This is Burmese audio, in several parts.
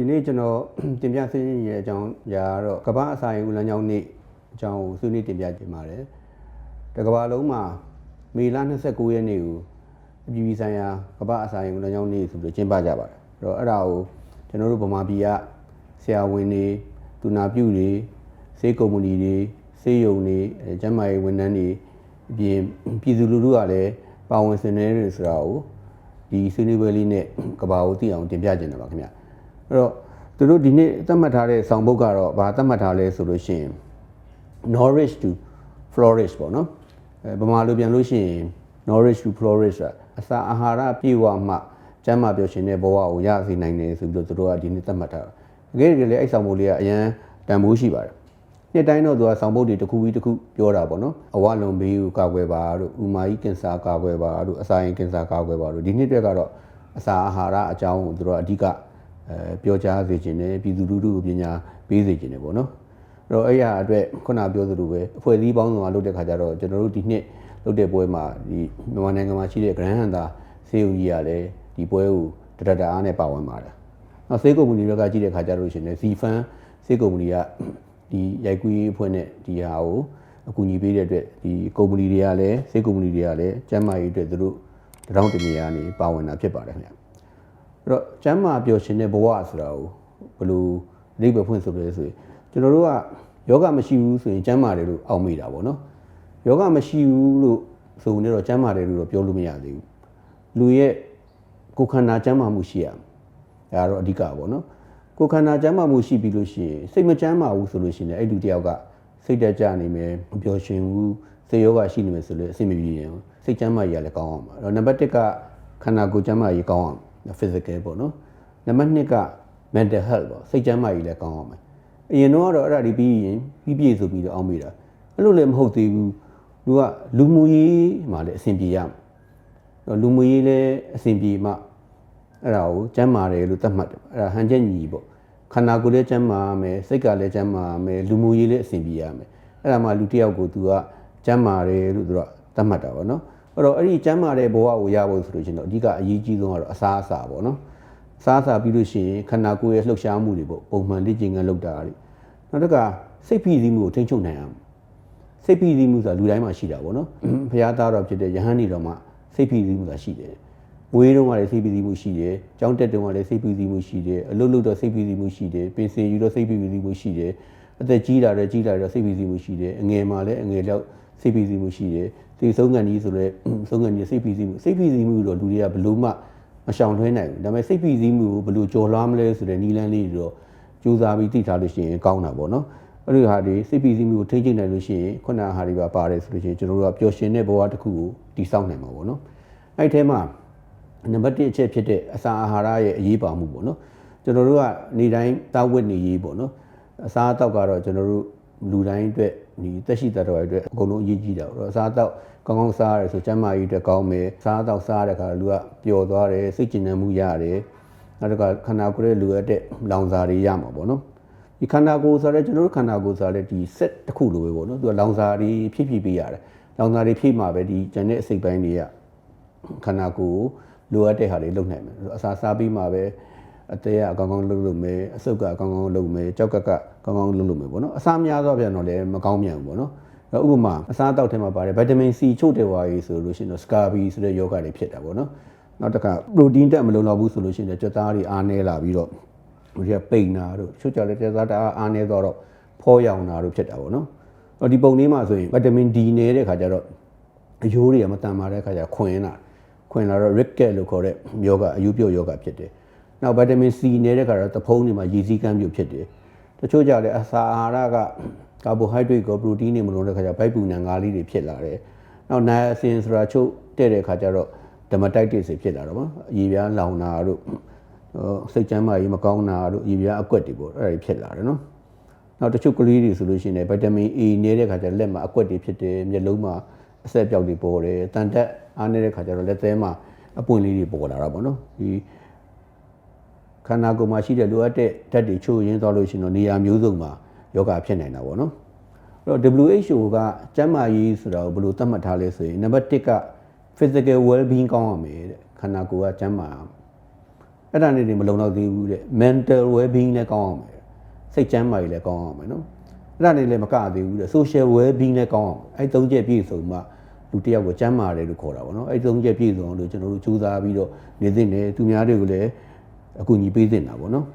ဒီနေ့ကျွန်တော်တင်ပြဆွေးနွေးရတဲ့အကြောင်းအရာကတော့ကမ္ဘာအစာရင်ဦးလမ်းကြောင်းနေ့အကြောင်းကိုဆွေးနွေးတင်ပြခြင်းပါတယ်တကမ္ဘာလုံးမှာမေလ29ရက်နေ့ကိုအပြည်ပြည်ဆိုင်ရာကမ္ဘာအစာရင်ဦးလမ်းကြောင်းနေ့ဆိုပြီးကျင်းပကြပါတယ်အဲ့တော့အဲ့ဒါကိုကျွန်တော်တို့ဗမာပြည်ကဆရာဝန်တွေတူနာပြုတွေစေကုမ္ပဏီတွေစေယုံတွေအဲကျန်းမာရေးဝန်ထမ်းတွေအပြင်ပြည်သူလူထုကလည်းပါဝင်ဆင်နွှဲနေဆိုတာကိုဒီဆွေးနွေးပွဲလေးနဲ့ကမ္ဘာကိုသိအောင်တင်ပြခြင်းတယ်ပါခင်ဗျ အဲ့တော့သူတို့ဒီနေ့သတ်မှတ်ထားတဲ့ဆောင်ပုဒ်ကတော့ဘာသတ်မှတ်ထားလဲဆိုလို့ရှိရင် nourish to flourish ပေါ့နော်အဲဗမာလိုပြန်လို့ရှိရင် nourish to flourish ဆိုတာအစာအာဟာရပြည့်ဝမှကျန်းမာပျော်ရွှင်တဲ့ဘဝကိုရစေနိုင်တယ်ဆိုပြီးတော့သူတို့ကဒီနေ့သတ်မှတ်ထားတာတကယ်တကယ်လည်းအဲ့ဆောင်ပုဒ်လေးကအရန်တန်ဖိုးရှိပါတယ်နှစ်တိုင်းတော့သူကဆောင်ပုဒ်တွေတစ်ခုပြီးတစ်ခုပြောတာပေါ့နော်အဝလွန်ဘေးကိုကာကွယ်ပါတို့ဥမာကြီးကင်ဆာကာကွယ်ပါတို့အစာရင်ကင်ဆာကာကွယ်ပါတို့ဒီနှစ်အတွက်ကတော့အစာအာဟာရအကြောင်းကိုသူတို့ကအဓိက အဲပြောကြားစေခြင်းနဲ့ပြည်သူလူထုကိုပညာပေးစေခြင်းနဲ့ပေါ့နော်အဲ့တော့အဲ့ရအတွက်ခုနပြောသလိုပဲအဖွဲ့အစည်းပေါင်းစုံကလုပ်တဲ့ခါကျတော့ကျွန်တော်တို့ဒီနှစ်လုပ်တဲ့ပွဲမှာဒီမြန်မာနိုင်ငံမှာရှိတဲ့ Grand Hunter စေုံကြီးကလည်းဒီပွဲကိုတရတအားနဲ့ပါဝင်ပါတယ်။နောက်စေကုမ္ပဏီတွေကကြည့်တဲ့ခါကျတော့ရှင်လည်း Zfan စေကုမ္ပဏီကဒီရိုက်ကူးရေးအဖွဲ့နဲ့ဒီဟာကိုအကူအညီပေးတဲ့အတွက်ဒီကုမ္ပဏီတွေကလည်းစေကုမ္ပဏီတွေကလည်းကျန်းမာရေးအတွက်သူတို့တရောင်းတနေရာနေပါဝင်တာဖြစ်ပါတယ်ခင်ဗျာ။အဲ့ တော့ကျမ်းမာပျော်ရှင်တဲ့ဘဝဆိုတာကိုဘယ်လိုအဓိပ္ပာယ်ဖွင့်ဆိုလဲဆိုရင်ကျွန်တော်တို့ကယောဂမရှိဘူးဆိုရင်ကျမ်းမာတယ်လို့အောက်မိတာပေါ့နော်ယောဂမရှိဘူးလို့ဆိုနေတော့ကျမ်းမာတယ်လို့တော့ပြောလို့မရသေးဘူးလူရဲ့ကိုယ်ခန္ဓာကျမ်းမာမှုရှိရမယ်ဒါကတော့အဓိကပေါ့နော်ကိုယ်ခန္ဓာကျမ်းမာမှုရှိပြီလို့ရှိရင်စိတ်မကျမ်းမာဘူးဆိုလို့ရှိရင်အဲ့လူတယောက်ကစိတ်တက်ကြနေမယ်မပျော်ရွှင်ဘူးစိတ်ယောဂရှိနေမယ်ဆိုလို့အဆင်မပြေရင်စိတ်ကျမ်းမာရေးကလည်းကောင်းအောင်ပါအဲ့တော့နံပါတ်1ကခန္ဓာကိုယ်ကျမ်းမာရေးကောင်းအောင် physical ပေါ့နော်နံပါတ်2က mental health ပေါ့စိတ်ကျန်းမာရေးလည်းကောင်းအောင်မယ်အရင်တော့ကတော့အဲ့ဒါဒီပြီးရင်ပြီးပြည့်ဆိုပြီးတော့အောင်းမိတာအဲ့လိုလည်းမဟုတ်သေးဘူးလူကလူမှုရေးမှာလည်းအဆင်ပြေရမယ်အဲ့တော့လူမှုရေးလည်းအဆင်ပြေမှအဲ့ဒါကိုကျန်းမာတယ်လို့သတ်မှတ်တယ်အဲ့ဒါဟန်ချက်ညီပေါ့ခန္ဓာကိုယ်လည်းကျန်းမာရမယ်စိတ်ကလည်းကျန်းမာရမယ်လူမှုရေးလည်းအဆင်ပြေရမယ်အဲ့ဒါမှလူတစ်ယောက်ကိုသူကကျန်းမာတယ်လို့သူကသတ်မှတ်တာပေါ့နော် အဲ့တော့အဲ့ဒီကျန်းမာတဲ့ဘဝကိုရဖို့ဆိုလို့ရှိရင်တော့အဓိကအရေးကြီးဆုံးကတော့အစားအစာပေါ့နော်စားစားပြီးလို့ရှိရင်ခန္ဓာကိုယ်ရဲ့လှုပ်ရှားမှုတွေပေါ့ပုံမှန်လေ့ကျင့်ခန်းလုပ်တာတွေနောက်တစ်ခါစိတ်ဖိစီးမှုကိုထိန်းချုပ်နိုင်အောင်စိတ်ဖိစီးမှုဆိုတာလူတိုင်းမှာရှိတာပေါ့နော်ဘုရားသားတော်ဖြစ်တဲ့ယဟန်နေတော်မှာစိတ်ဖိစီးမှုဆိုတာရှိတယ်မွေးတုန်းကလည်းစိတ်ဖိစီးမှုရှိတယ်ကြောင်းတက်တုန်းကလည်းစိတ်ဖိစီးမှုရှိတယ်အလုပ်လုပ်တော့စိတ်ဖိစီးမှုရှိတယ်ပင်စင်ယူတော့စိတ်ဖိစီးမှုရှိတယ်အသက်ကြီးလာတဲ့ကြီးလာတော့စိတ်ဖိစီးမှုရှိတယ်အငယ်မှာလည်းအငယ်လောက် စိတ်ဖိစီးမှုရှိတယ်ဒီဆုံးကန်ကြီးဆိုလည်းဆုံးကန်ကြီးစိတ်ဖိစီးမှုစိတ်ဖိစီးမှုတော့လူတွေကဘလို့မှမရှောင်ထွင်းနိုင်ဘူးဒါပေမဲ့စိတ်ဖိစီးမှုကိုဘယ်လိုကြော်လွှားမလဲဆိုတဲ့နီလန်းလေးတွေတော့ကြိုးစားပြီးသိထားလို့ရှိရင်ကောင်းတာပေါ့နော်အဲ့ဒီဟာတွေစိတ်ဖိစီးမှုကိုထိန်းချုပ်နိုင်လို့ရှိရင်ခုနဟာတွေပါပါတယ်ဆိုလို့ရှိရင်ကျွန်တော်တို့ကပျော်ရွှင်တဲ့ဘဝတစ်ခုကိုတည်ဆောက်နိုင်မှာပေါ့နော်အဲ့ဒီထဲမှာနံပါတ်1အချက်ဖြစ်တဲ့အစာအာဟာရရဲ့အရေးပါမှုပေါ့နော်ကျွန်တော်တို့ကနေတိုင်းတောက်ဝတ်နေရေးပေါ့နော်အစာအသောက်ကတော့ကျွန်တော်တို့လူတိုင်းအတွက် ဒီတက်ရှိတတ်တော်အတွက်အကုန်လုံးအရေးကြီးတာပေါ့အစာအသောက်ကောင်းကောင်းစားရတယ်ဆိုကျန်းမာရေးအတွက်ကောင်းမယ်စားအသောက်စားရတဲ့အခါလူကပျော်သွားတယ်စိတ်ကျဉ်နှံမှုရတယ်နောက်တစ်ခါခန္ဓာကိုယ်ရဲ့လူရတဲ့လောင်စာတွေရမှာပေါ့နော်ဒီခန္ဓာကိုယ်ဆိုရဲကျွန်တော်တို့ခန္ဓာကိုယ်ဆိုရဲဒီ set တစ်ခုလိုပဲပေါ့နော်သူကလောင်စာတွေဖြည့်ဖြည့်ပေးရတယ်လောင်စာတွေဖြည့်မှာပဲဒီကျန်တဲ့အစိတ်ပိုင်းတွေကခန္ဓာကိုယ်လိုအပ်တဲ့ဟာတွေလုပ်နိုင်မယ်အစာစားပြီးမှပဲ အသေးကအကောင်းကောင်းလုပ်လို့မယ်အဆုတ်ကအကောင်းကောင်းလုပ်မယ်ကြောက်ကက်ကကောင်းကောင်းလုပ်လို့မယ်ပေါ့နော်အစာများသောပြန်တော့လည်းမကောင်းမြန်ဘူးပေါ့နော်ဥပမာအစားအသောက်ထဲမှာပါတယ်ဗီတာမင် C ချို့တယ်ဝါရေးဆိုလို့ရှိရင်တော့ scurvy ဆိုတဲ့ယောဂတွေဖြစ်တာပေါ့နော်နောက်တစ်ခါ protein တက်မလုံလောက်ဘူးဆိုလို့ရှိရင်ကြွက်သားတွေအားနည်းလာပြီးတော့ဟိုကြီးပိန်တာတို့ချို့ကြလည်းကြွက်သားတအားအားနည်းတော့ဖောရောင်တာတို့ဖြစ်တာပေါ့နော်ဟောဒီပုံလေးမှာဆိုရင်ဗီတာမင် D နေတဲ့ခါကျတော့အယိုးတွေကမတန်မာတဲ့ခါကျခွင်လာခွင်လာတော့ ricket လို့ခေါ်တဲ့ယောဂအယူပြုတ်ယောဂဖြစ်တယ် နောက်ဗီတာမင် C နေတဲ့ခါတော့သဖုံးတွေမှာရည်စည်းကမ်းပြုတ်ဖြစ်တယ်တချို့ကြလည်းအစာအာဟာရကကာဘိုဟိုက်ဒရိတ်ကိုပရိုတင်းတွေမလုံးတဲ့ခါကျဗိုက်ပူနံငါးလေးတွေဖြစ်လာတယ်။နောက်နိုင်အစင်ဆိုတာချုပ်တဲ့တဲ့ခါကျတော့ဒမတိုက်တစ်တွေဖြစ်လာတော့ဗော။ရေပြားလောင်တာတို့စိတ်ကျမ်းမာရေးမကောင်းတာတို့ရေပြားအကွက်တွေပေါ့အဲ့ဒါဖြစ်လာတယ်နော်။နောက်တချို့ကလေးတွေဆိုလို့ရှိရင်ဗီတာမင် A နေတဲ့ခါကျလက်မှာအကွက်တွေဖြစ်တယ်မျက်လုံးမှာအဆက်ပြောက်တွေပေါ်တယ်တန်တက်အားနေတဲ့ခါကျတော့လက်သေးမှာအပွင့်လေးတွေပေါ်လာတာပေါ့နော်။ဒီ ခန္ဓာကိုယ်မှာရှိတဲ့လိုအပ်တဲ့ဓာတ်တွေချို့ရင်းသွားလို့ရှိရင်တော့နေရာမျိုးစုံမှာယောဂဖြစ်နိုင်တာပေါ့နော်အဲ့တော့ WHO ကကျန်းမာရေးဆိုတာကိုဘယ်လိုသတ်မှတ်ထားလဲဆိုရင်နံပါတ်1က physical well being ကောင်းရမယ်တဲ့ခန္ဓာကိုယ်ကကျန်းမာအဲ့ဒါနဲ့တွေမလုံလောက်သေးဘူးတဲ့ mental well being လည်းကောင်းအောင်မယ်စိတ်ချမ်းသာရေးလည်းကောင်းအောင်မယ်နော်အဲ့ဒါနဲ့လည်းမကသေးဘူးတဲ့ social well being လည်းကောင်းအောင်အဲ့သုံးချက်ပြည့်စုံမှလူတစ်ယောက်ကိုချမ်းသာတယ်လို့ခေါ်တာပေါ့နော်အဲ့သုံးချက်ပြည့်စုံလို့ကျွန်တော်တို့ကြိုးစားပြီးတော့နေသင့်တယ်သူများတွေကိုလည်း အကူအညီပေးသင့်တာပေါ့နော်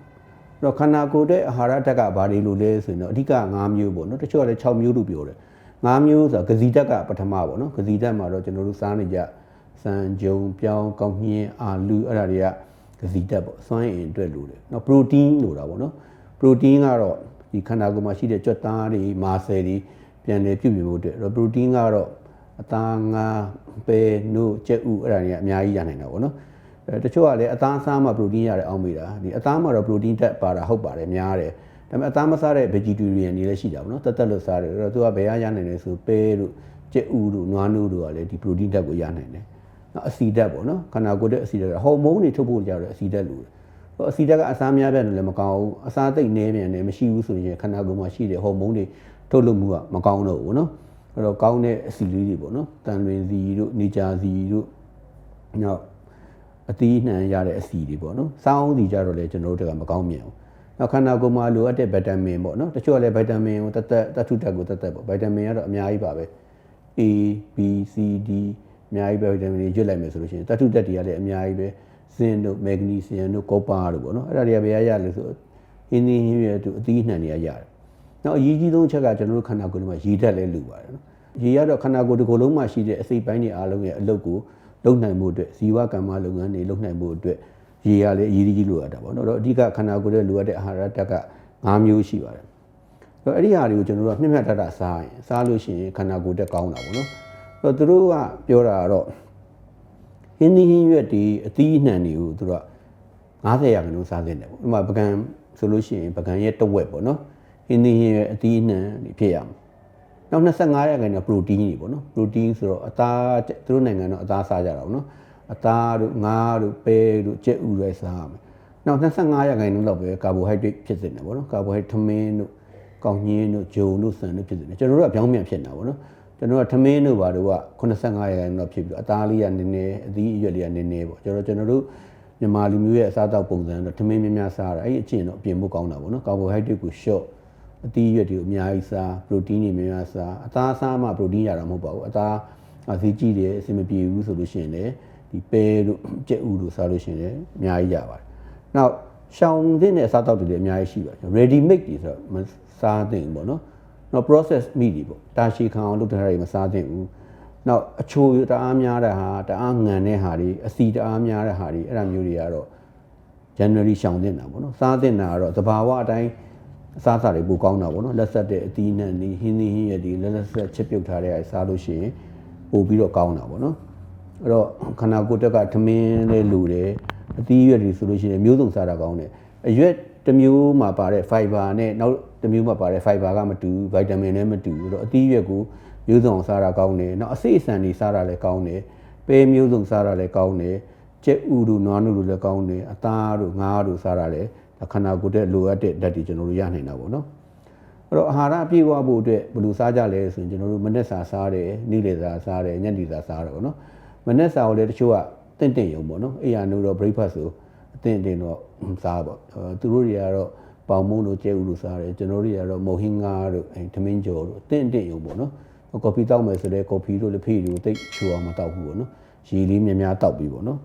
အဲ့တော့ခန္ဓာကိုယ်တဲ့အာဟာရဓာတ်ကဘာတွေလို့လဲဆိုရင်တော့အဓိက၅မျိုးပေါ့နော်တချို့ကလည်း6မျိုးလို့ပြောတယ်၅မျိုးဆိုတာဂဇီဓာတ်ကပထမပေါ့နော်ဂဇီဓာတ်မှာတော့ကျွန်တော်တို့စားနေကြစံကြုံပြောင်းကောင်းညင်းအာလူအဲ့ဒါတွေကဂဇီဓာတ်ပေါ့စွမ်းအင်အတွက်လို့တယ်နော်ပရိုတင်းလို့တာပေါ့နော်ပရိုတင်းကတော့ဒီခန္ဓာကိုယ်မှာရှိတဲ့ကြွက်သားတွေမာဆယ်တွေပြန်လည်ပြုပြင်ဖို့အတွက်အဲ့တော့ပရိုတင်းကတော့အသားငါပဲနို့ကြက်ဥအဲ့ဒါတွေကအများကြီးရနိုင်တာပေါ့နော် အဲတချို့ကလည်းအသားစားမှပရိုတင်းရတယ်အောင်မိတာဒီအသားမှာတော့ပရိုတင်းတက်ပါတာဟုတ်ပါတယ်များတယ်ဒါပေမဲ့အသားမစားတဲ့ vegetarian တွေလည်းရှိတာပေါ့နော်တက်တက်လို့စားတယ်အဲ့တော့သူကဘယ်ရရနိုင်လဲဆိုပဲတို့ကြက်ဥတို့နွားနို့တို့ကလည်းဒီ protein ဓာတ်ကိုရနိုင်တယ်နော်အဆီဓာတ်ပေါ့နော်ခန္ဓာကိုယ်ရဲ့အဆီဓာတ်ဟော်မုန်းတွေထုတ်ဖို့ကြတော့အဆီဓာတ်လို့ဟောအဆီဓာတ်ကအစားများပြတ်တယ်လည်းမကောင်းဘူးအစားသိပ်နေမြန်တယ်မရှိဘူးဆိုရင်ခန္ဓာကိုယ်မှာရှိတဲ့ဟော်မုန်းတွေထုတ်လုပ်မှုကမကောင်းတော့ဘူးနော်အဲ့တော့ကောင်းတဲ့အဆီလေးတွေပေါ့နော်တန်လွင်စီတို့နေကြာစီတို့နောက် အသီးနှံရတဲ့အဆီတွေပေါ့နော်စောင်းစီကြတော့လေကျွန်တော်တို့ကမကောင်းမြင်ဘူးနောက်ခန္ဓာကိုယ်မှာလိုအပ်တဲ့ဗီတာမင်ပေါ့နော်တချို့ကလည်းဗီတာမင်ကိုတသက်တထုဓာတ်ကိုတသက်ပေါ့ဗီတာမင်ကတော့အများကြီးပါပဲ A B C D အများကြီးပဲဗီတာမင်တွေရွတ်လိုက်မယ်ဆိုလို့ရှိရင်တထုဓာတ်တွေကလည်းအများကြီးပဲဇင်တို့မက်ဂနီဆီယမ်တို့ကောပါတို့ပေါ့နော်အဲ့ဒါတွေကဘယ်ရရလဲဆိုအင်းဒီဟင်းရဲ့သူအသီးနှံတွေကရတယ်နောက်အရေးကြီးဆုံးချက်ကကျွန်တော်တို့ခန္ဓာကိုယ်ထဲမှာရေဓာတ်လည်းလူပါတယ်နော်ရေရတော့ခန္ဓာကိုယ်တစ်ခုလုံးမှာရှိတဲ့အစိတ်ပိုင်းတွေအားလုံးရဲ့အလုပ်ကို လုပ်နိုင်မှုအတွက်ဇီဝကမ္မလုပ်ငန်းတွေလုပ်နိုင်မှုအတွက်ရေရလည်းအရေးကြီးလိုအပ်တာပေါ့နော်တော့အဓိကခန္ဓာကိုယ်ရဲ့လိုအပ်တဲ့အာဟာရဓာတ်က၅မျိုးရှိပါတယ်အဲ့တော့အဲ့ဒီဟာတွေကိုကျွန်တော်တို့ကမျက်မျက်တတစားရင်စားလို့ရှိရင်ခန္ဓာကိုယ်တက်ကောင်းတာပေါ့နော်အဲ့တော့သူတို့ကပြောတာကတော့ဟင်းသီးဟင်းရွက်တွေအသီးအနှံတွေကိုသူတို့က90ရာခိုင်နှုန်းစားသင့်တယ်ပေါ့ဥပမာပကံဆိုလို့ရှိရင်ပကံရဲ့တစ်ဝက်ပေါ့နော်ဟင်းသီးဟင်းရွက်အသီးအနှံတွေဖြစ်ရမှာ နောက်25ရာခိုင်နှုန်းပရိုတင်းတွေပေါ့နော်ပရိုတင်းဆိုတော့အသားသူတို့နိုင်ငံတော့အသားစားကြတာပေါ့နော်အသားတို့ငါးတို့ပဲတို့ကြက်ဥတွေစားရမယ်နောက်25ရာခိုင်နှုန်းလောက်ပဲကာဘိုဟိုက်ဒရိတ်ဖြစ်နေတယ်ပေါ့နော်ကာဘိုဟိုက်ထမင်းတို့ကောင်းညင်းတို့ဂျုံတို့ဆန်တို့ဖြစ်နေတယ်ကျွန်တော်တို့ကပြောင်းပြန်ဖြစ်နေတာပေါ့နော်ကျွန်တော်ကထမင်းတို့ဘာတို့က85ရာခိုင်နှုန်းလောက်ဖြစ်ပြီးတော့အသားလေးကနည်းနည်းအသီးအရွက်လေးကနည်းနည်းပေါ့ကျွန်တော်ကျွန်တော်တို့မြန်မာလူမျိုးရဲ့အစားအသောက်ပုံစံတော့ထမင်းများများစားတာအဲ့ဒီအကျင့်တော့ပြင်ဖို့ကောင်းတာပေါ့နော်ကာဘိုဟိုက်ဒရိတ်ကို short အသီးရွက်တွေကိုအများကြီးစားပရိုတင်းတွေများများစားအသားစားမှပရိုတင်းရတာမဟုတ်ပါဘူးအသားအသီးကြီးတယ်အဆင်မပြေဘူးဆိုလို့ရှိရင်လည်းဒီပဲတို့ကြက်ဥတို့စားလို့ရှိရင်လည်းအများကြီးရပါတယ်နောက်ရှောင်တဲ့အစားအသောက်တွေလည်းအများကြီးရှိပါတယ် ready made တွေဆိုတော့မစားသင့်ဘူးပေါ့နော်နောက် process meat တွေပေါ့တာရှည်ခံအောင်လုပ်ထားတာတွေမစားသင့်ဘူးနောက်အချိုတအားများတဲ့ဟာတအားငံတဲ့ဟာတွေအစီတအားများတဲ့ဟာတွေအဲ့ဒါမျိုးတွေကတော့ January ရှောင်တင်တာပေါ့နော်စားတင်တာကတော့သဘာဝအတိုင်း အစားအစာတွေပိုကောင်းတာပေါ့နော်လက်ဆက်တဲ့အသီးနှံတွေဟင်းသီးဟင်းရွက်တွေလက်လက်ဆက်ချက်ပြုတ်ထားတဲ့အဲစားလို့ရှိရင်ပိုပြီးတော့ကောင်းတာပေါ့နော်အဲ့တော့ခန္ဓာကိုယ်တက်ကထမင်းလေးလူတယ်အသီးရွက်တွေဆိုလို့ရှိရင်မျိုးစုံစားတာကောင်းတယ်အရွက်တစ်မျိုးမှာပါတဲ့ fiber နဲ့နောက်တစ်မျိုးမှာပါတဲ့ fiber ကမတူ vitamin နဲ့မတူဘူးတော့အသီးရွက်ကိုမျိုးစုံစားတာကောင်းတယ်နောက်အစိအစံတွေစားတာလည်းကောင်းတယ်ပဲမျိုးစုံစားတာလည်းကောင်းတယ်ကျက်ဥတို့နွားနို့တို့လည်းကောင်းတယ်အသားတို့ငါးတို့စားတာလည်း ခန္ဓာကိုယ်တဲ့လိုအပ်တဲ့ဓာတ်တွေကျွန်တော်တို့ရနိုင်တာပေါ့နော်အဲ့တော့အာဟာရအပြည့်အဝဖို့အတွက်ဘယ်လိုစားကြလဲဆိုရင်ကျွန်တော်တို့မနက်စာစားတယ်နေ့လယ်စာစားတယ်ညနေစာစားတယ်ပေါ့နော်မနက်စာကိုလည်းတချို့ကတင့်တင့်ရုံပေါ့နော်အေးရနိုးတော့ breakfast ဆိုအတင့်တင်တော့စားပေါ့သူတို့တွေကတော့ပေါင်မုံတို့ကျဲဥတို့စားတယ်ကျွန်တော်တို့တွေကတော့မုံဟင်းငါတို့အဲထမင်းကြော်တို့တင့်တင့်ရုံပေါ့နော်ကော်ဖီတောက်မယ်ဆိုလည်းကော်ဖီတို့လက်ဖီတို့တိတ်ချူအောင်မတောက်ဘူးပေါ့နော်ရေလေးများများတောက်ပြီးပေါ့နော်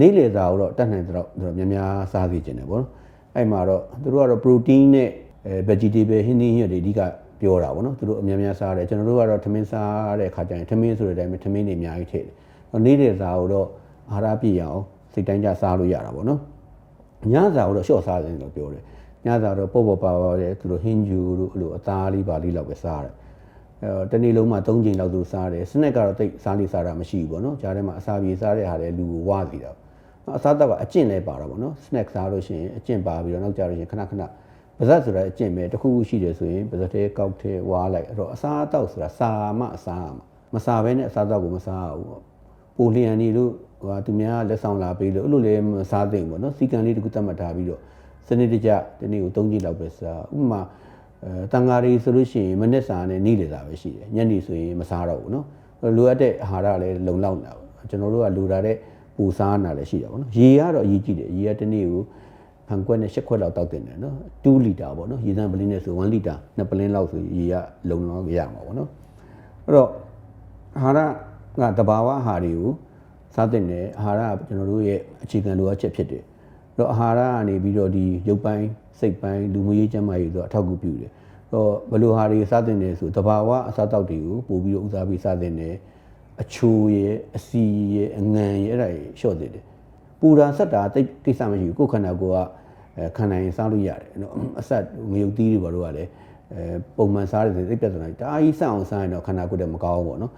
နေ့လေစာကိုတော့တတ်နိုင်တော့များများစားစီခြင်းတယ်ပေါ့နော် အဲ့မှာတော့သူတို့ကတော့ protein နဲ့အဲ vegetable ဟင်းသီးဟင်းရွက်တွေအဓိကပြောတာပေါ့နော်သူတို့အများများစားတယ်ကျွန်တော်တို့ကတော့ထမင်းစားတဲ့အခါကျရင်ထမင်းဆိုတဲ့အတိုင်းပဲထမင်းတွေအများကြီးထည့်တယ်နေတဲ့စာကိုတော့အာဟာရပြည့်ရအောင်စိတ်တိုင်းကြစားလို့ရတာပေါ့နော်ညစာကိုတော့ရှော့စားတယ်လို့ပြောတယ်ညစာတော့ပေါ့ပေါ့ပါပါတဲ့သူတို့ဟင်းဂျူတို့အဲ့လိုအသားလေးပါလေးလောက်ပဲစားတယ်အဲတနေ့လုံးမှာ၃ချိန်လောက်သူစားတယ်စနက်ကတော့တိတ်စားလေးစားတာမရှိဘူးပေါ့နော်ဂျားထဲမှာအစာပြေစားတဲ့ဟာလည်းလူကိုဝါစီတာ အစားအသောက်ကအကျင့်လဲပါတာပေါ့နော် snack စားလို့ရှိရင်အကျင့်ပါပြီးတော့နောက်ကြလို့ရှိရင်ခဏခဏပါဇက်ဆိုတာအကျင့်ပဲတစ်ခုခုရှိတယ်ဆိုရင်ပါဇက်တဲကောက်တဲဝါလိုက်အဲ့တော့အစားအသောက်ဆိုတာစာမအစားအမမစားဘဲနဲ့အစားအသောက်ကိုမစားဘူးပေါ့ပိုလျံနေလို့ဟိုသူများလက်ဆောင်လာပေးလို့အဲ့လိုလည်းမစားသင့်ဘူးပေါ့နော်စီကံလေးတစ်ခုသတ်မှတ်ထားပြီးတော့စနစ်တကျဒီနေ့ကို၃ကြိမ်လောက်ပဲစားဥပမာအဲတန်ဃာရီဆိုလို့ရှိရင်မနစ်စာနဲ့နေ့လေစာပဲရှိတယ်ညနေဆိုရင်မစားတော့ဘူးနော်လိုအပ်တဲ့အာဟာရလည်းလုံလောက်တာပေါ့ကျွန်တော်တို့ကလိုတာတဲ့ ပူစားနာလည်းရှိတာပေါ့နော်ရေကတော့အရေးကြီးတယ်ရေကတစ်နေ့ကိုဖန်ခွက်နဲ့ရှစ်ခွက်လောက်တောက်တင်တယ်နော်2လီတာပေါ့နော်ရေသန့်ပလင်းနဲ့ဆို1လီတာ2ပလင်းလောက်ဆိုရေကလုံလောက်ရမှာပေါ့နော်အဲ့တော့အာဟာရကတဘာဝအာဟာရတွေကိုစားတင်တယ်အာဟာရကကျွန်တော်တို့ရဲ့အခြေခံလိုအပ်ချက်ဖြစ်တယ်အဲ့တော့အာဟာရကနေပြီးတော့ဒီရုပ်ပိုင်းစိတ်ပိုင်းလူမှုရေးကျန်းမာရေးဆိုအထောက်အကူပြုတယ်တော့ဘယ်လိုဟာတွေစားတင်တယ်ဆိုတဘာဝအစားအသောက်တွေကိုပို့ပြီးတော့ဦးစားပေးစားတင်တယ် အချိုရဲ့အစီရဲ့အငံရဲ့အဲ့ဒါတွေလျှော့သေးတယ်ပူတာဆက်တာတိတ်ကိစ္စမရှိဘူးကိုယ်ခန္ဓာကိုယ်ကအဲခံနိုင်ရင်စားလို့ရတယ်နော်အဆက်ငရုတ်သီးတွေဘာလို့ကလည်းအဲပုံမှန်စားတယ်သိပြဿနာတအားကြီးစအောင်စားရင်တော့ခန္ဓာကိုယ်တက်မကောင်းဘူးပေါ့နော်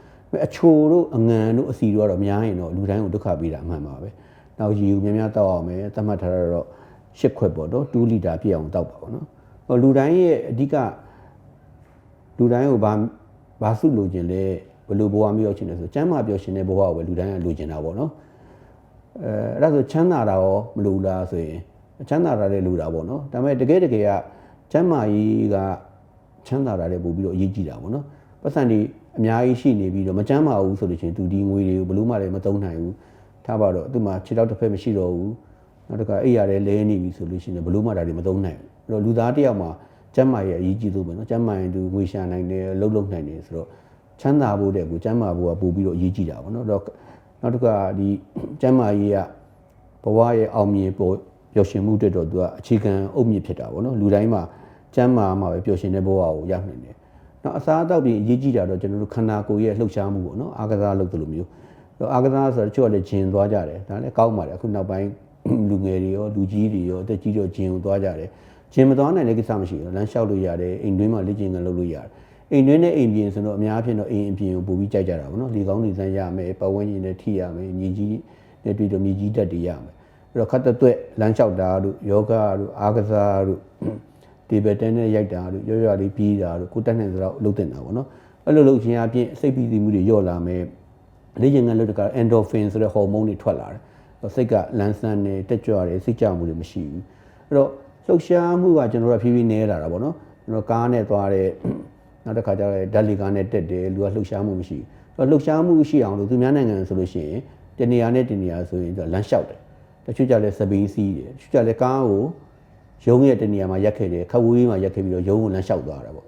အချိုတို့အငံတို့အစီတို့ကတော့များရင်တော့လူတိုင်းကိုဒုက္ခပေးတာအမှန်ပါပဲနောက်ရေကိုများများတောက်အောင်မယ်သတ်မှတ်ထားတော့ရှစ်ခွက်ပေါ့နော်2လီတာပြည့်အောင်တောက်ပါပေါ့နော်ဟိုလူတိုင်းရဲ့အဓိကလူတိုင်းကိုဘာဘာစုလိုချင်လဲဘယ် လိုဘဝမျိုးရောက်ချင်လဲဆိုကျမ်းမာပျော်ရှင်တဲ့ဘဝကိုပဲလူတိုင်းကလိုချင်တာပေါ့နော်အဲအဲ့ဒါဆိုချမ်းသာတာရောမလိုလားဆိုရင်ချမ်းသာတာလည်းလိုတာပေါ့နော်ဒါပေမဲ့တကယ်တကယ်ကချမ်းမာရေးကချမ်းသာတာလည်းပို့ပြီးတော့အရေးကြီးတာပေါ့နော်ပတ်စံဒီအများကြီးရှိနေပြီးတော့မချမ်းမာဘူးဆိုလို့ချင်းသူဒီငွေတွေကိုဘလို့မှလည်းမသုံးနိုင်ဘူးထားပါတော့သူ့မှာခြေတော့တစ်ဖက်မရှိတော့ဘူးနောက်တစ်ခါအိပ်ရတယ်လဲနေပြီဆိုလို့ရှိရင်ဘလို့မှဒါတွေမသုံးနိုင်ဘူးအဲ့တော့လူသားတယောက်မှာချမ်းမာရေးအရေးကြီးဆုံးပဲနော်ချမ်းမာရင်သူငွေရှာနိုင်တယ်လှုပ်လှုပ်နိုင်တယ်ဆိုတော့ ချမ်းသာဖို့တဲ့ကိုကျမ်းမာဖို့ကပို့ပြီးတော့အရေးကြီးတာပေါ့နော်အဲ့တော့နောက်တစ်ခါဒီကျမ်းမာရေးကဘဝရဲ့အောင်မြင်ပေါ်ပျော်ရွှင်မှုအတွက်တော့သူကအခြေခံအုတ်မြစ်ဖြစ်တာပေါ့နော်လူတိုင်းမှာကျမ်းမာမှာပဲပျော်ရွှင်တဲ့ဘဝကိုရောက်နိုင်တယ်နောက်အစားအသောက်ပြင်အရေးကြီးတာတော့ကျွန်တော်တို့ခန္ဓာကိုယ်ရဲ့လှုပ်ရှားမှုပေါ့နော်အာကစားလုပ်တယ်လို့မျိုးအာကစားဆိုတော့ချို့လည်းဂျင်သွားကြတယ်ဒါလည်းကောင်းပါတယ်အခုနောက်ပိုင်းလူငယ်တွေရောလူကြီးတွေရောအသက်ကြီးတော့ဂျင်ကိုသွားကြတယ်ဂျင်မသွားနိုင်တဲ့ကိစ္စမရှိဘူးလမ်းလျှောက်လို့ရတယ်အိမ်တွင်းမှာလေ့ကျင့်ခန်းလုပ်လို့ရတယ် အိမ်တွင်းနဲ့အိမ်ပြင်ဆိုတော့အများအပြားတော့အိမ်အပြင်ကိုပို့ပြီးကြိုက်ကြတာပေါ့နော်လေကောင်းလေစမ်းရမယ်ပတ်ဝန်းကျင်နဲ့ထိရမယ်မြေကြီးနဲ့တွေ့တော့မြေကြီးတက်တွေရမယ်အဲ့တော့ခတ်တွက်လမ်းလျှောက်တာတို့ယောဂတို့အားကစားတို့ဒီဘက်တန်းနဲ့ရိုက်တာတို့ရောရွာလေးပြေးတာတို့ကိုတက်နေသလောက်လုပ်တင်တာပေါ့နော်အဲ့လိုလုပ်ခြင်းအပြင်စိတ်ပီတိမှုတွေညော့လာမယ်လေ့ကျင့်ခန်းလုပ်တဲ့က endorphin ဆိုတဲ့ဟော်မုန်းတွေထွက်လာတယ်စိတ်ကလန်းဆန်းနေတက်ကြွတယ်စိတ်ကြမှုတွေမရှိဘူးအဲ့တော့လှုပ်ရှားမှုကကျွန်တော်တို့ဖြည်းဖြည်းနည်းလာတာပေါ့နော်ကျွန်တော်ကားနဲ့သွားတဲ့ နောက်တစ်ခါကျတော့ဓာတ်လီကားနဲ့တက်တယ်လူကလှုပ်ရှားမှုမရှိဘူးလှုပ်ရှားမှုရှိအောင်လို့သူများနိုင်ငံဆိုလို့ရှိရင်တနေရာနဲ့တနေရာဆိုရင်သူလမ်းလျှောက်တယ်တချို့ကြလဲစပင်းစီးတယ်တချို့ကြလဲကားကိုရုံးရဲ့တနေရာမှာရက်ခဲ့တယ်ခဝေးမှာရက်ခဲ့ပြီးတော့ရုံးကိုလမ်းလျှောက်သွားတာပေါ့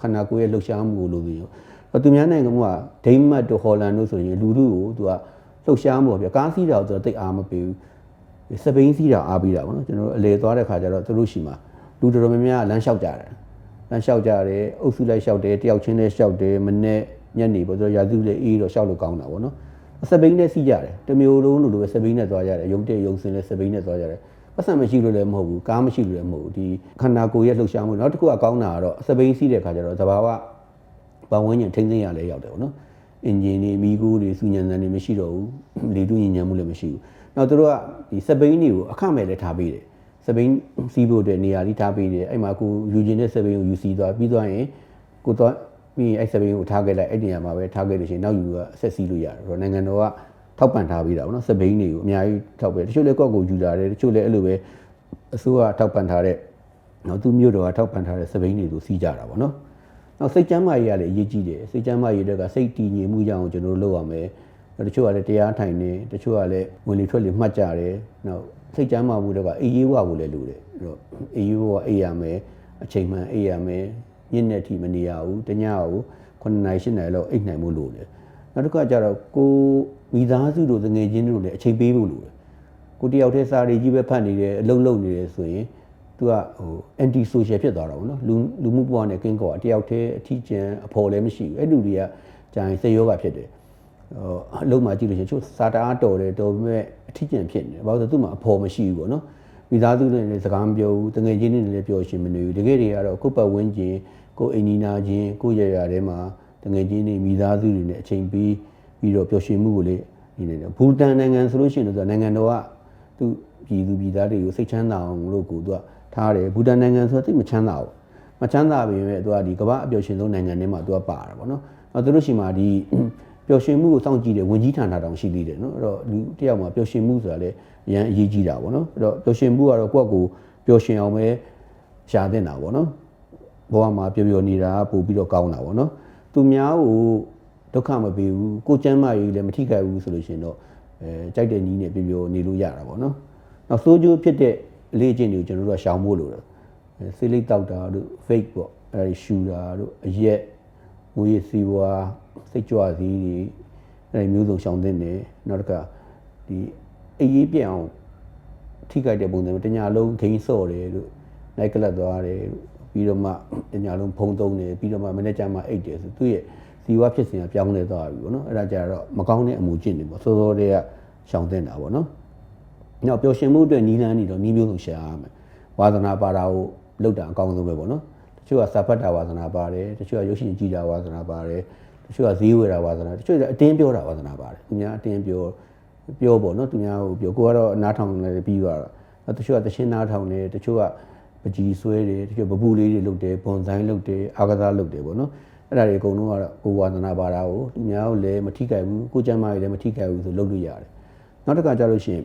ခန္ဓာကိုယ်ရဲ့လှုပ်ရှားမှုကိုလို့ပြီးတော့သူများနိုင်ငံကဒိမတ်တို့ဟော်လန်တို့ဆိုရင်လူလူကိုသူကလှုပ်ရှားမှုပေါ့ဗျာကားစီးတာကိုသူတိတ်အားမပေးဘူးစပိန်စီးတာအားပေးတာပေါ့နော်ကျွန်တော်တို့အလေသွားတဲ့ခါကျတော့သူတို့ရှိမှာလူတော်တော်များများလမ်းလျှောက်ကြတယ် လမ်းလျှောက်ကြတယ်အုပ်စုလိုက်လျှောက်တယ်တယောက်ချင်းလည်းလျှောက်တယ်မနေ့ညနေပေါ့ဆိုတော့ရာသီလည်းအေးတော့လျှောက်လို့ကောင်းတာပေါ့နော်စပိန်နဲ့စီးကြတယ်တမျိုးလုံးလိုလိုပဲစပိန်နဲ့သွားကြတယ်ရုံတဲ့ရုံစင်လည်းစပိန်နဲ့သွားကြတယ်ပတ်စံမရှိလို့လည်းမဟုတ်ဘူးကားမရှိလို့လည်းမဟုတ်ဘူးဒီခန္ဓာကိုယ်ရဲ့လှုပ်ရှားမှုနောက်တစ်ခုကကောင်းတာကတော့စပိန်စီးတဲ့ခါကျတော့သဘာဝပတ်ဝန်းကျင်ထိမ့်သိမ်းရလဲရောက်တယ်ပေါ့နော်အင်ဂျင်တွေမီးကိုတွေစူညံတန်တွေမရှိတော့ဘူးလေတူးညင်ညံမှုလည်းမရှိဘူးနောက်တို့ကဒီစပိန်တွေကိုအခမဲ့လည်းထားပေးတယ် စပိန်စီးဖို့အတွက်နေရာလေးထားပေးတယ်အဲ့မှာကိုယူဂျင်တဲ့စပိန်ကိုယူစီသွားပြီးသွားရင်ကိုတော့ပြီးအဲ့စပိန်ကိုထားခဲ့လိုက်အဲ့နေရာမှာပဲထားခဲ့လို့ရှိရင်နောက်ယူကအဆက်စီးလို့ရတယ်ဆိုတော့နိုင်ငံတော်ကထောက်ပံ့ထားပေးတာပေါ့နော်စပိန်တွေကိုအများကြီးထောက်ပေးတချို့လည်းကော့ကိုယူလာတယ်တချို့လည်းအဲ့လိုပဲအစိုးရထောက်ပံ့ထားတဲ့နော်သူမျိုးတော်ကထောက်ပံ့ထားတဲ့စပိန်တွေကိုစီးကြတာပေါ့နော်နောက်စိတ်ကျမ်းမာရေးကလည်းအရေးကြီးတယ်စိတ်ကျမ်းမာရေးတွေကစိတ်တည်ငြိမ်မှုကြောင့်ကျွန်တော်တို့လုပ်ရမယ်တချို့ကလည်းတရားထိုင်နေတချို့ကလည်းဝင်လေထွက်လေမှတ်ကြတယ်နောက် စိတ်ကျမ်းမာမှုတွေကအေးရေးဝကိုလည်းလိုတယ်အဲ့တော့အေးရေးဝကအေးရမယ်အချိန်မှန်အေးရမယ်ညစ်နေတိမနေရဘူးတညကို9နာရီ10နာရီလောက်အိတ်နိုင်မှုလိုတယ်နောက်တစ်ခါကျတော့ကိုမိသားစုတို့ငွေချင်းတို့လည်းအချိန်ပေးဖို့လိုတယ်ကိုတယောက်တည်းစာတွေကြီးပဲဖတ်နေတယ်အလုံးလုံးနေတယ်ဆိုရင်သူကဟို anti social ဖြစ်သွားတာပေါ့နော်လူလူမှုဘဝနဲ့ကင်းကောတယောက်တည်းအထီးကျန်အဖော်လည်းမရှိဘူးအဲ့လူတွေကကြာရင်စိတ်ယောဂဖြစ်တယ် ဟိုအလုံးမှာကြည့်လို့ရှိရင်ချို့စာတအားတော်တယ်တော်ပေမဲ့အထီးကျန်ဖြစ်နေတယ်ဘာလို့လဲသူ့မှာအဖော်မရှိဘူးပေါ့နော်မိသားစုနဲ့လည်းစကားမပြောဘူးတငယ်ချင်းတွေနဲ့လည်းပြောရှင်မနေဘူးတကယ်တွေကတော့ကိုယ့်ပတ်ဝန်းကျင်ကိုယ်အိမ်နီးနာချင်းကိုယ့်ရရထဲမှာတငယ်ချင်းတွေမိသားစုတွေနဲ့အချိန်ပေးပြီးတော့ပျော်ရွှင်မှုကိုလေနေနေတယ်ဘူတန်နိုင်ငံဆိုလို့ရှိရင်တော့နိုင်ငံတော်ကသူပြည်သူပြည်သားတွေကိုစိတ်ချမ်းသာအောင်လို့ကိုသူကထားတယ်ဘူတန်နိုင်ငံဆိုတော့တိတ်မချမ်းသာဘူးမချမ်းသာပေမဲ့သူကဒီကမ္ဘာအပျော်ရွှင်ဆုံးနိုင်ငံထဲမှာသူကပါတာပေါ့နော်နောက်သူတို့ရှိမှာဒီ ပျော်ရွှင်မှုကိုစောင့်ကြည့်တဲ့ဝင်ကြီးဌာနတောင်ရှိသေးတယ်နော်အဲ့တော့လူတယောက်မှာပျော်ရွှင်မှုဆိုတာလည်းအရန်အရေးကြီးတာပေါ့နော်အဲ့တော့ပျော်ရွှင်မှုကတော့ကိုယ့်ကိုပျော်ရွှင်အောင်ပဲရှာသင့်တာပေါ့နော်ဘဝမှာပျော်ပျော်နေတာပို့ပြီးတော့ကောင်းတာပေါ့နော်သူများကိုဒုက္ခမပေးဘူးကိုကျမ်းမာရေးလည်းမထိခိုက်ဘူးဆိုလို့ရှိရင်တော့အဲကြိုက်တဲ့နီးနဲ့ပြပြနေလို့ရတာပေါ့နော်နောက်ဆိုးကျိုးဖြစ်တဲ့အလေးအကျင့်တွေကိုကျွန်တော်တို့ကရှောင်ဖို့လိုတယ်အဲဆေးလိပ်တောက်တာတို့ fake ပေါ့အဲဒီရှူတာတို့အရက်ငွေရည်စီဝါ စိတ်ကြွစည်းတွေအဲဒီမျိုးစုံရှောင်သင့်တယ်နောက်တစ်ခါဒီအေးအေးပြအောင်ထိခိုက်တဲ့ပုံစံမျိုးတညာလုံးဂိမ်းဆော့တယ်လို့နိုက်ကလပ်သွားတယ်လို့ပြီးတော့မှတညာလုံးဖုံးသုံးတယ်ပြီးတော့မှမနေ့ကျမှအိတ်တယ်ဆိုသူ့ရဲ့ဇီဝဖြစ်စဉ်ကပြောင်းလဲသွားပြီပေါ့နော်အဲ့ဒါကြတော့မကောင်းတဲ့အမှုကျင့်တွေပေါ့စောစောတည်းကရှောင်တင်တာပေါ့နော်နောက်ပျော်ရွှင်မှုအတွက်နီးလန်းနေတော့နီးမျိုးစုံရှာရမယ်ဝါသနာပါတာကိုလောက်တာအကောင်းဆုံးပဲပေါ့နော်တချို့ကစာဖတ်တာဝါသနာပါတယ်တချို့ကရုပ်ရှင်ကြည့်တာဝါသနာပါတယ် တချို့ကဈေးဝယ်တာဝါသနာတချို့ကအတင်းပြောတာဝါသနာပါတယ်သူများအတင်းပြောပြောပေါ့နော်သူများဟိုပြောကိုကတော့အနားထောင်နေပြီးသွားတာအဲတချို့ကတချင်းနားထောင်နေတချို့ကပကြီးဆွဲတယ်တချို့ပပူလေးတွေလုပ်တယ်ဘွန်ဆိုင်လုပ်တယ်အာကစားလုပ်တယ်ပေါ့နော်အဲ့ဒါတွေအကုန်လုံးကတော့ကိုဝါသနာပါတာကိုသူများကိုလည်းမထိခိုက်ဘူးကိုကျမ်းမာရေးလည်းမထိခိုက်ဘူးဆိုလုပ်လို့ရတယ်နောက်တစ်ခါကျလို့ရှိရင်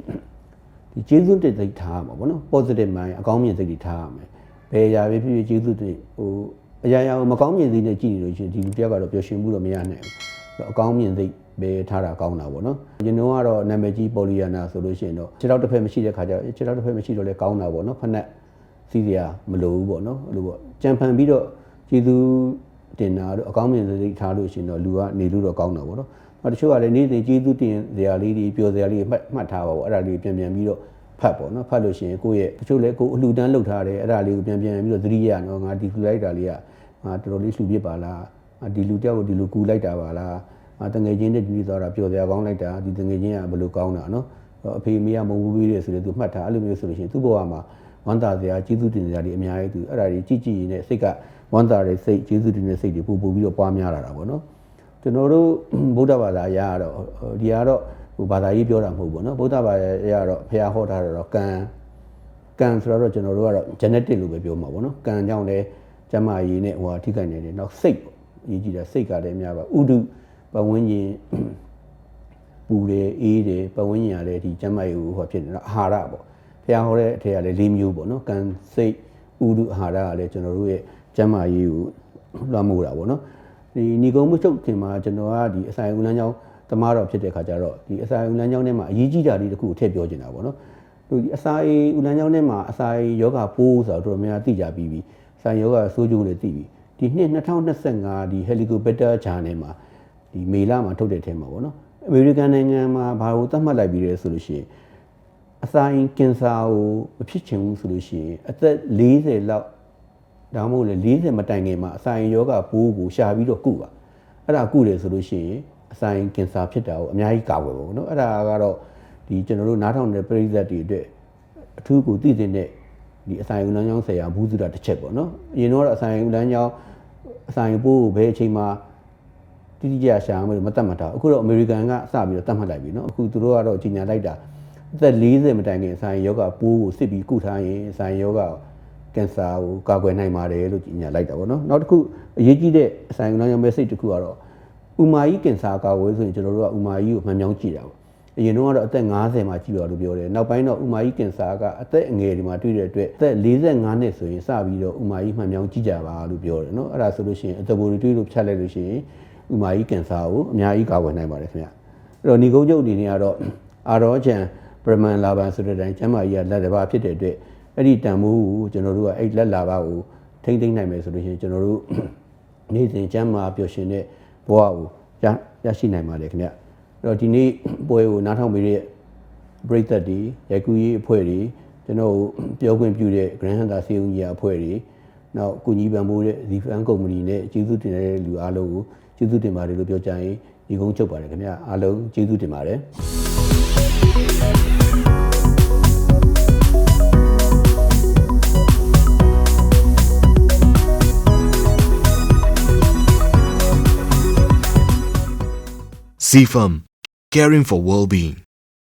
ဒီကျေးဇူးတင်စိတ်ထားရမှာပေါ့နော် positive mind အကောင်းမြင်စိတ်တွေထားရမယ်ဘယ်အရာပဲဖြစ်ဖြစ်ကျေးဇူးတင်ဟို အရာရာကိုမကောင်းမြင်စိတ်နဲ့ကြည့်နေလို့ရှိရင်ဒီလူတစ်ယောက်ကတော့ပျော်ရွှင်မှုတော့မရနိုင်ဘူးအကောင်းမြင်စိတ်ပဲထားတာကောင်းတာပေါ့နော်။ကျွန်တော်ကတော့နာမည်ကြီးပေါ်လီယာနာဆိုလို့ရှိရင်တော့ခြေထောက်တစ်ဖက်မရှိတဲ့ခါကျတော့ခြေထောက်တစ်ဖက်မရှိတော့လဲကောင်းတာပေါ့နော်။ဖက်နဲ့စီးစရာမလိုဘူးပေါ့နော်။အဲ့လိုပေါ့ကြံဖန်ပြီးတော့ကျေးဇူးတင်တာတော့အကောင်းမြင်စိတ်ထားလို့ရှိရင်တော့လူကနေလို့တော့ကောင်းတာပေါ့နော်။နောက်တချို့ကလည်းနေ့စဉ်ကျေးဇူးတင်စရာလေးတွေပျော်စရာလေးတွေမှတ်မှတ်ထားပါပေါ့။အဲ့ဒါလေးပြန်ပြန်ပြီးတော့ ဖတ်ပေါ့နော်။ဖတ်လို့ရှိရင်ကိုယ့်ရဲ့တချို့လည်းကိုယ်အလှူဒန်းလုပ်ထားတယ်အဲ့ဒါလေးကိုပြန်ပြန်ပြီးတော့သတိရနော်ငါဒီကူလိုက်တာလေးကငါတော်တော်လေးလှူပြစ်ပါလား။ဒီလူတယောက်ကိုဒီလူကူလိုက်တာပါလား။အာတငယ်ချင်းနဲ့ဒီလိုသွားတာပျော်စရာကောင်းလိုက်တာဒီတငယ်ချင်းကဘယ်လိုကောင်းတာနော်အဖေမေကမုံဘူးပြီးတယ်ဆိုတော့သူမှတ်ထားအဲ့လိုမျိုးဆိုလို့ရှိရင်သူ့ဘဝမှာဝမ်းသာစရာကျေးဇူးတင်စရာတွေအများကြီးသူအဲ့ဒါတွေကြည့်ကြည့်ရင်လည်းစိတ်ကဝမ်းသာတဲ့စိတ်ကျေးဇူးတင်တဲ့စိတ်တွေပို့ပို့ပြီးတော့ပွားများလာတာပေါ့နော်ကျွန်တော်တို့ဗုဒ္ဓဘာသာအရာကတော့ဒီကတော့ ဟိုဘာသာရေးပြောတာမဟုတ်ဘူးเนาะဗုဒ္ဓဘာသာအရာတော့ဘုရားဟောထားတာတော့ကံကံဆိုတော့ကျွန်တော်တို့ကတော့ genetic လို့ပဲပြောမှာပေါ့နော်ကံကြောင့်လည်းကျမကြီးနဲ့ဟိုဟာထိခိုက်နေတယ်နောက်စိတ်ပေါ့အရေးကြီးတာစိတ်ကလည်းအများပါဥဒုပဝန်းကျင်ပူတယ်အေးတယ်ပဝန်းကျင်ကလည်းဒီကျမကြီးဟိုဟောဖြစ်နေတော့အာဟာရပေါ့ဘုရားဟောတဲ့အထက်ကလည်း၄မျိုးပေါ့နော်ကံစိတ်ဥဒုအာဟာရကလည်းကျွန်တော်တို့ရဲ့ကျမကြီးကိုလွှမ်းမိုးတာပေါ့နော်ဒီညီကုံမှုချုပ်ခင်မှာကျွန်တော်ကဒီအဆိုင်ဦးလမ်းကြောင်း သမားတော်ဖြစ်တဲ့ခါကျတော့ဒီအဆိုင်ဦးလမ်းကြောင်းထဲမှာအရေးကြီးတာလေးတစ်ခုကိုထည့်ပြောချင်တာပေါ့နော်သူဒီအဆိုင်ဦးလမ်းကြောင်းထဲမှာအဆိုင်ယောဂပိုးဆိုတော့တော်တော်များများသိကြပြီးပြီအဆိုင်ယောဂဆိုးကျိုးတွေသိပြီဒီနှစ်2025ဒီ helicopter journal မှာဒီမေလမှာထုတ်တဲ့အထက်မှာပေါ့နော်အမေရိကန်နိုင်ငံမှာဘာလို့သတ်မှတ်လိုက်ပြီးလဲဆိုလို့ရှိရင်အစာရင်ကင်ဆာကိုမဖြစ်ချင်ဘူးဆိုလို့ရှိရင်အသက်40လောက်ဒါမှမဟုတ်လေ40မတိုင်ခင်မှာအစာရင်ယောဂပိုးကိုရှာပြီးတော့ကုပါအဲ့ဒါကုတယ်ဆိုလို့ရှိရင် အစာရင်ကင်ဆာဖြစ်တာကိုအများကြီးကာကွယ်ပါဘူးเนาะအဲ့ဒါကတော့ဒီကျွန်တော်တို့နားထောင်တဲ့ပရိသတ်တွေအတွက်အထူးကိုသိတဲ့ဒီအစာရင်လမ်းကြောင်းဆရာဘူးစုတာတစ်ချက်ပေါ့เนาะအရင်တော့အစာရင်လမ်းကြောင်းအစာရင်ပိုးကိုဘယ်အချိန်မှာ တိတိကျကျရှာမယ်လို့မတတ်မှတ်တာအခုတော့အမေရိကန်ကစပြီးတော့တတ်မှတ်လိုက်ပြီเนาะအခုသူတို့ကတော့ကြီးညာလိုက်တာအသက်40မတိုင်ခင်ဆိုင်ယောဂပိုးကိုစစ်ပြီးကုထားရင်ဆိုင်ယောဂကင်ဆာကိုကာကွယ်နိုင်ပါတယ်လို့ကြီးညာလိုက်တာပေါ့เนาะနောက်တစ်ခုအရေးကြီးတဲ့ဆိုင်ကလောင်းရမဲစိတ်တစ်ခုကတော့ ဥမာကြီးကင်ဆာကာကွယ်ဆိုရင်ကျွန်တော်တို့ကဥမာကြီးကိုမှန်မြောင်းကြည့်တာပေါ့အရင်တော့ကတော့အသက်50မှာကြည့်ရလို့ပြောတယ်နောက်ပိုင်းတော့ဥမာကြီးကင်ဆာကအသက်အငယ်ဒီမှာတွေ့တဲ့အတွက်အသက်45နှစ်ဆိုရင်စပြီးတော့ဥမာကြီးမှန်မြောင်းကြည့်ကြပါလို့ပြောတယ်เนาะအဲ့ဒါဆိုလို့ရှိရင်အသက်ပိုတွေတွေ့လို့ဖြတ်လိုက်လို့ရှိရင် ဥမာကြီးကင်ဆာကိုအများကြီးကာကွယ်နိုင်ပါတယ်ခင်ဗျအဲ့တော့ညီကုန်းချုပ်အနေနဲ့ကတော့အာရောချန်ပရမန်လာဘန်ဆိုတဲ့အတိုင်းကျမ်းမာကြီးကလက်တစ်ပါးဖြစ်တဲ့အတွက်အဲ့ဒီတန်မိုးကိုကျွန်တော်တို့ကအဲ့လက်လာပါကိုထိမ့်သိမ့်နိုင်မယ်ဆိုလို့ရှိရင်ကျွန်တော်တို့ နေ့စဉ်ကျမ်းမာပျော်ရွှင်တဲ့ ဘဝကိုရရရှိနိုင်ပါတယ်ခင်ဗျအဲ့တော့ဒီနေ့ပွဲကိုနားထောင်ပြီးတဲ့ပရိသတ်တွေရိုက်ကူးရေးအဖွဲ့တွေကျွန်တော်တို့ပြောခွင့်ပြုတဲ့ Grand Hunter စီယုံကြီးအဖွဲ့တွေနောက်ကုညီပံပိုးတဲ့ Zfan Company နဲ့ကျေးဇူးတင်တဲ့လူအားလုံးကိုကျေးဇူးတင်ပါတယ်လို့ပြောကြရင်ဒီကုန်းချုပ်ပါတယ်ခင်ဗျအားလုံးကျေးဇူးတင်ပါတယ် CFAM, caring for well-being.